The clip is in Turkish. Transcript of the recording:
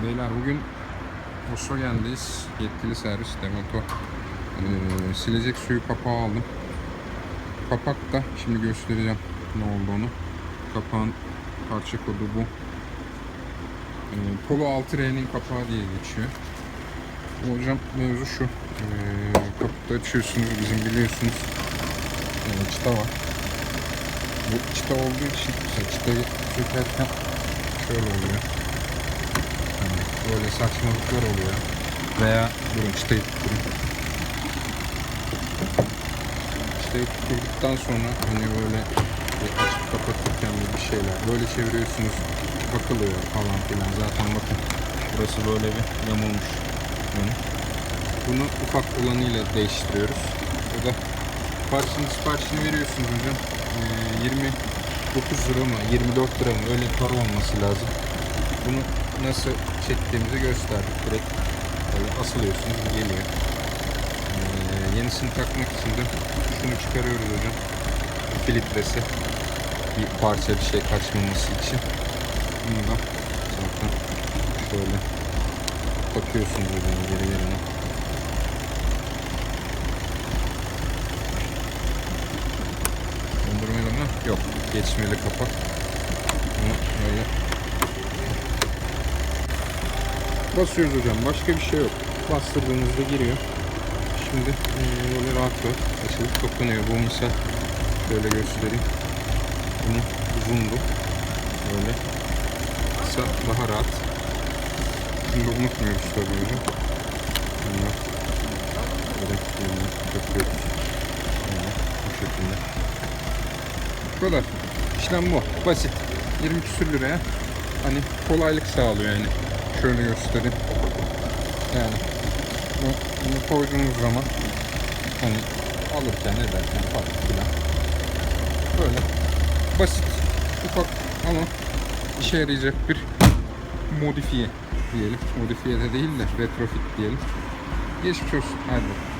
Beyler bugün Volkswagen'deyiz. Yetkili servis Demoto. Ee, silecek suyu kapağı aldım. Kapak da şimdi göstereceğim ne olduğunu. Kapağın parça kodu bu. Ee, Polo 6R'nin kapağı diye geçiyor. Hocam mevzu şu. Ee, kapakta açıyorsunuz bizim biliyorsunuz. Ee, çıta var. Bu çıta olduğu için çıtayı sökerken şöyle oluyor. Böyle saçmalıklar oluyor. Veya durun çıtayı tutturun. Çıtayı tutturduktan sonra hani böyle açıp kapatırken bir şeyler böyle çeviriyorsunuz takılıyor falan filan. Zaten bakın burası böyle bir yamulmuş. Yani bunu ufak olanıyla değiştiriyoruz. O da parçanın siparişini veriyorsunuz hocam. Ee, 29 lira mı 24 lira mı öyle para olması lazım. Bunu nasıl çektiğimizi gösterdik. Direkt böyle asılıyorsunuz geliyor. Ee, yenisini takmak için de şunu çıkarıyoruz hocam. Filtresi. Bir parça bir şey kaçmaması için. Bunu da zaten şöyle takıyorsunuz hocam geri yerine. Dondurmalı mı? Yok. Geçmeli kapak. Bunu böyle basıyoruz hocam. Başka bir şey yok. Bastırdığınızda giriyor. Şimdi böyle rahat rahat açılıp kapanıyor. Bu misal şöyle göstereyim. Bunun uzundu. Böyle kısa daha rahat. Şimdi unutmuyoruz tabii hocam. Bunlar böyle takıyoruz. Böyle bu şekilde. Bu kadar. İşlem bu. Basit. 20 küsür liraya hani kolaylık sağlıyor yani. Şöyle göstereyim. Yani bu, bunu koyduğunuz zaman hani alırken ederken falan filan. Böyle basit, ufak ama işe yarayacak bir modifiye diyelim. Modifiye de değil de retrofit diyelim. Geçmiş olsun. Hadi.